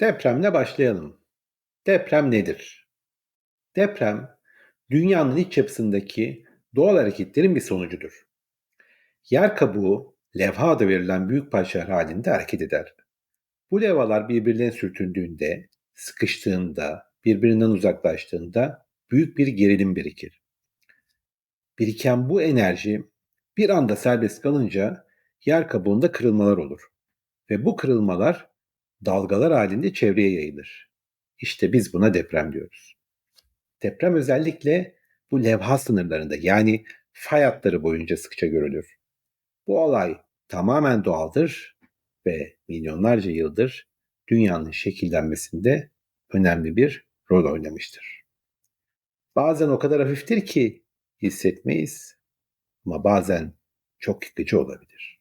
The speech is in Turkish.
Depremle başlayalım. Deprem nedir? Deprem, dünyanın iç yapısındaki doğal hareketlerin bir sonucudur. Yer kabuğu, levha da verilen büyük parçalar halinde hareket eder. Bu levhalar birbirine sürtündüğünde, sıkıştığında, birbirinden uzaklaştığında büyük bir gerilim birikir. Biriken bu enerji bir anda serbest kalınca yer kabuğunda kırılmalar olur. Ve bu kırılmalar dalgalar halinde çevreye yayılır. İşte biz buna deprem diyoruz. Deprem özellikle bu levha sınırlarında yani fay hatları boyunca sıkça görülür. Bu olay tamamen doğaldır ve milyonlarca yıldır dünyanın şekillenmesinde önemli bir rol oynamıştır. Bazen o kadar hafiftir ki hissetmeyiz ama bazen çok yıkıcı olabilir.